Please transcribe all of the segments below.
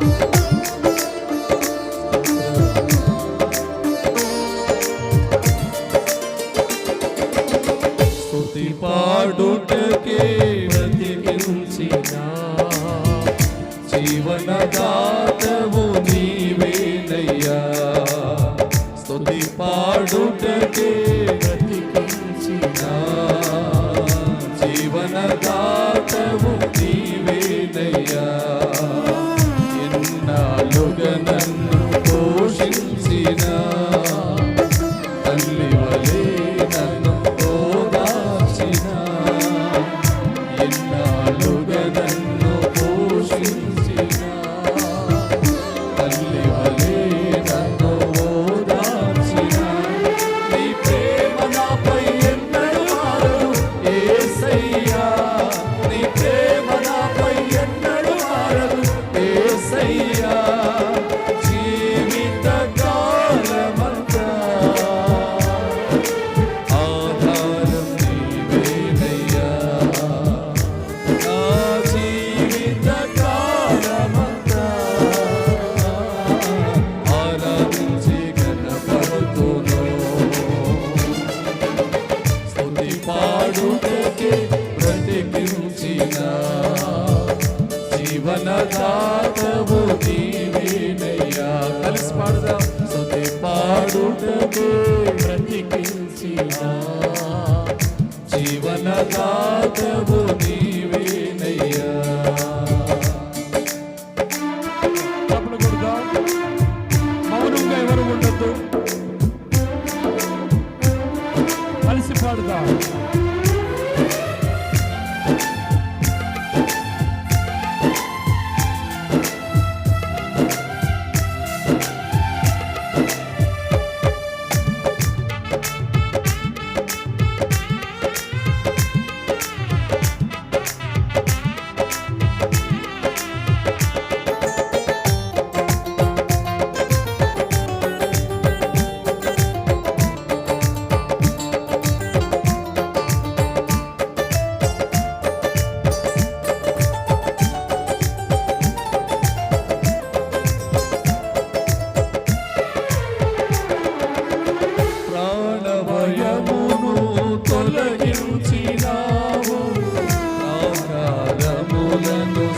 స్తుతి Hare పాడుదాం స్తుతి పాడుటకే బ్రతికించిన. జీవనదాతవు ఆకారములను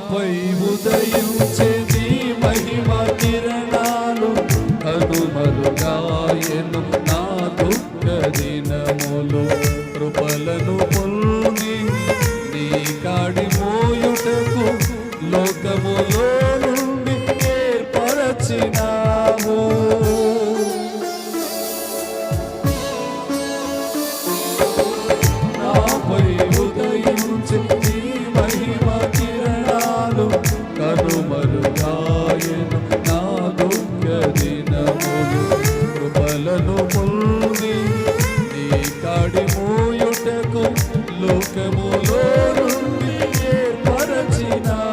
పై ఉదయించే Krishna.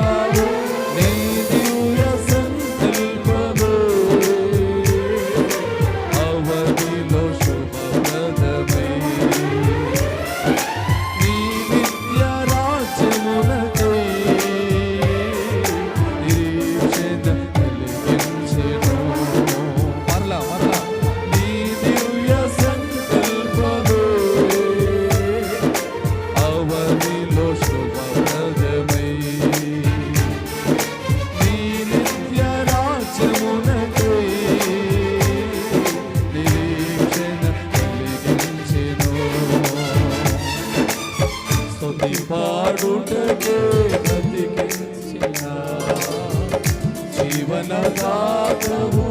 జీవనదాతవు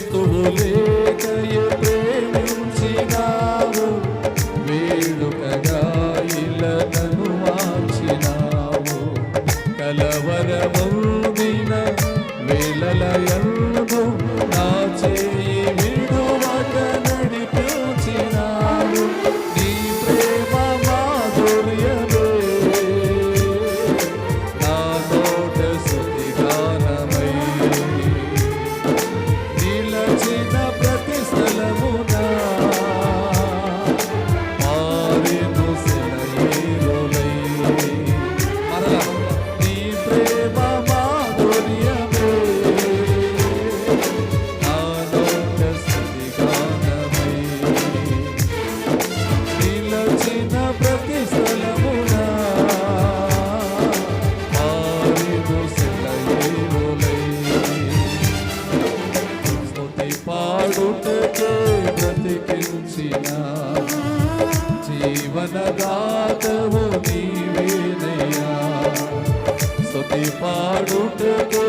তুলে స్తుతి పాడుటకే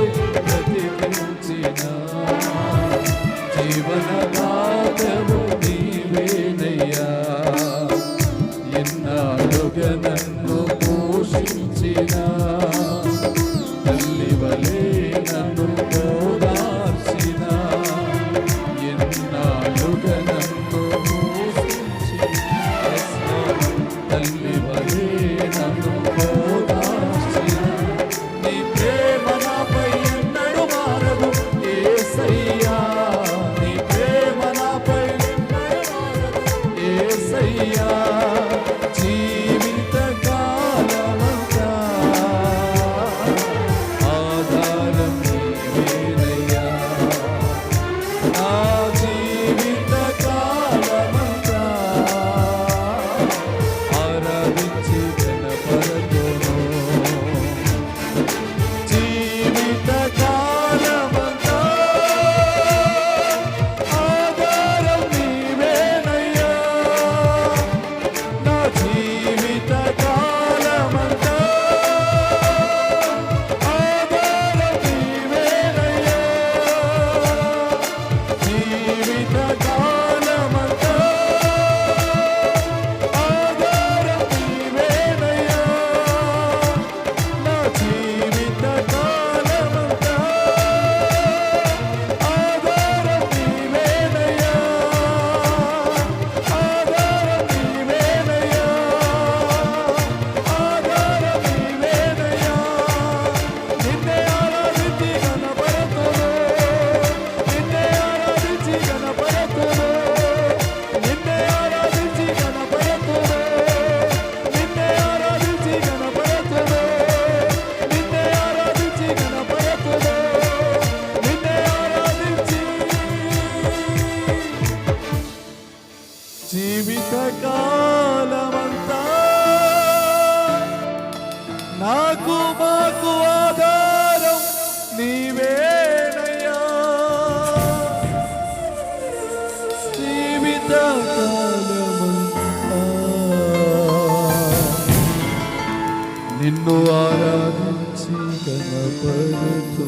నిన్ను ఆరాధించి కనపడుతూ.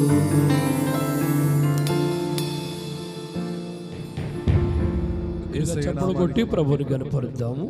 చప్పలు కొట్టి ప్రభుని కనపరుద్దాము.